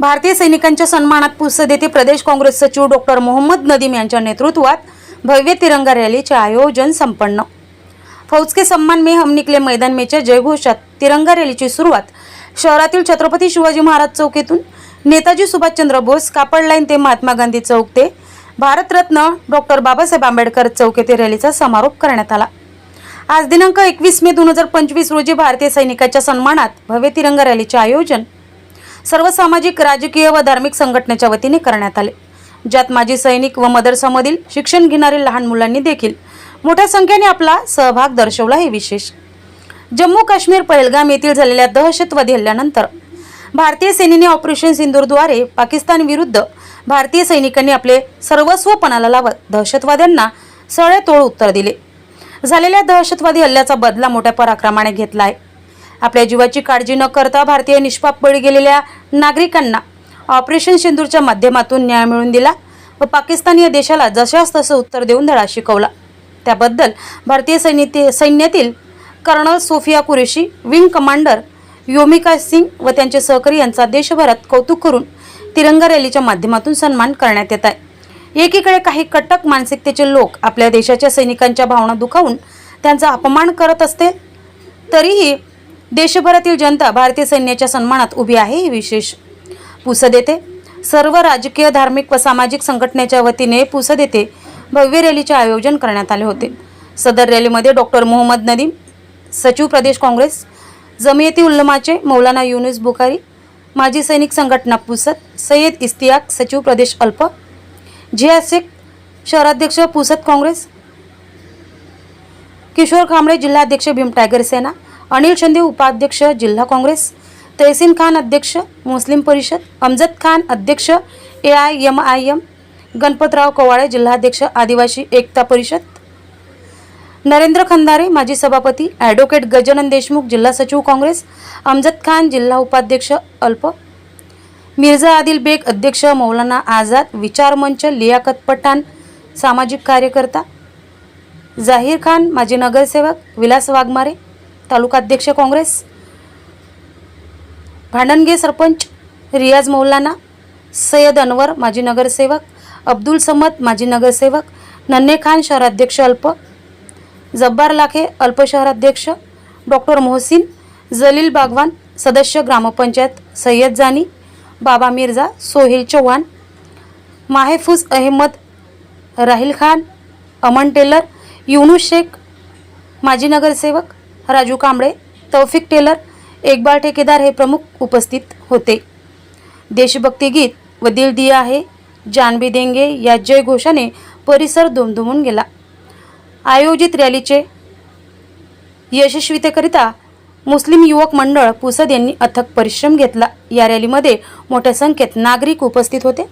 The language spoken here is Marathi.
भारतीय सैनिकांच्या सन्मानात पुसद येथे प्रदेश काँग्रेस सचिव डॉक्टर मोहम्मद नदीम यांच्या नेतृत्वात भव्य तिरंगा रॅलीचे आयोजन संपन्न. फौज के सम्मान मे हम निकले मैदान मेच्या जयघोषात तिरंगा रॅलीची सुरुवात शहरातील छत्रपती शिवाजी महाराज चौक येथून नेताजी सुभाषचंद्र बोस कापड लाईन ते महात्मा गांधी चौक ते भारतरत्न डॉक्टर बाबासाहेब आंबेडकर चौक येथे रॅलीचा समारोप करण्यात आला. आज दिनांक एकवीस मे दोन हजार पंचवीस रोजी भारतीय सैनिकाच्या सन्मानात भव्य तिरंगा रॅलीचे आयोजन सर्व सामाजिक राजकीय व धार्मिक संघटनेच्या वतीने करण्यात आले. ज्यात माजी सैनिक व मदरसामधील शिक्षण घेणारे लहान मुलांनी देखील मोठ्या संख्येने आपला सहभाग दर्शवला हे विशेष. जम्मू काश्मीर पहलगाम येथील झालेल्या दहशतवादी हल्ल्यानंतर भारतीय सेनेने ऑपरेशन सिंदूरद्वारे पाकिस्तान विरुद्ध भारतीय सैनिकांनी आपले सर्वस्व पणाला लावत दहशतवाद्यांना सळे तोड उत्तर दिले. झालेल्या दहशतवादी हल्ल्याचा बदला मोठ्या पराक्रमाने घेतला आहे आपल्या जीवाची काळजी न करता भारतीय निष्पाप बळी गेलेल्या नागरिकांना ऑपरेशन सिंदूरच्या माध्यमातून न्याय मिळवून दिला व पाकिस्तान या देशाला जशास तसं उत्तर देऊन धडा शिकवला. त्याबद्दल भारतीय सैन्य सैन्यातील colonel Sofiya Qureshi wing commander Yomika Singh व त्यांचे सहकारी यांचा देशभरात कौतुक करून तिरंगा रॅलीच्या माध्यमातून सन्मान करण्यात येत आहे. एकीकडे काही कटक मानसिकतेचे लोक आपल्या देशाच्या सैनिकांच्या भावना दुखावून त्यांचा अपमान करत असते तरीही देशभरातील जनता भारतीय सैन्याच्या सन्मानात उभी आहे हे विशेष पुसद येथे सर्व राजकीय धार्मिक व सामाजिक संघटनेच्या वतीने पुसद येथे भव्य रॅलीचे आयोजन करण्यात आले होते. सदर रॅलीमध्ये डॉक्टर मोहम्मद नदीम सचिव प्रदेश काँग्रेस जमियती उल्लमाचे मौलाना युनुस बुखारी माजी सैनिक संघटना पुसद सय्यद इस्तियाक सचिव प्रदेश अल्प झिया शेख शहराध्यक्ष पुसद काँग्रेस किशोर कांबळे जिल्हाध्यक्ष भीम टायगर सेना अनिल शिंदे उपाध्यक्ष जिल्हा काँग्रेस तहसीन खान अध्यक्ष मुस्लिम परिषद अमजद खान अध्यक्ष A I M I M Ganpatrao Kawale जिल्हाध्यक्ष आदिवासी एकता परिषद नरेंद्र खंदारे माजी सभापती ॲडव्होकेट गजानन देशमुख जिल्हा सचिव काँग्रेस अमजद खान जिल्हा उपाध्यक्ष अल्प मिर्झा आदिल बेग अध्यक्ष मौलाना आझाद विचार मंच लियाकत पठाण सामाजिक कार्यकर्ता जाहीर खान माजी नगरसेवक विलास वाघमारे तालुकाध्यक्ष काँग्रेस भांडणगे सरपंच रियाज मौलाना सय्यद अनवर माजी नगरसेवक अब्दुल समद माजी नगरसेवक नन्हे खान शहराध्यक्ष अल्प जब्बार लाखे अल्प शहराध्यक्ष डॉक्टर मोहसिन जलील बागवान सदस्य ग्रामपंचायत सय्यद जानी बाबा मिर्झा सोहेल चौहान माहेफूज अहमद राहिल खान अमन टेलर युनू शेख माजी नगरसेवक राजू कांबळे तौफिक टेलर एकबाळ ठेकेदार हे प्रमुख उपस्थित होते. देशभक्ती गीत व दिल दिया आहे जान भी देंगे या जयघोषाने परिसर दुमदुमून गेला. आयोजित रॅलीचे यशस्वीतेकरिता मुस्लिम युवक मंडळ पुसद यांनी अथक परिश्रम घेतला. या रॅलीमध्ये मोठ्या संख्येत नागरिक उपस्थित होते.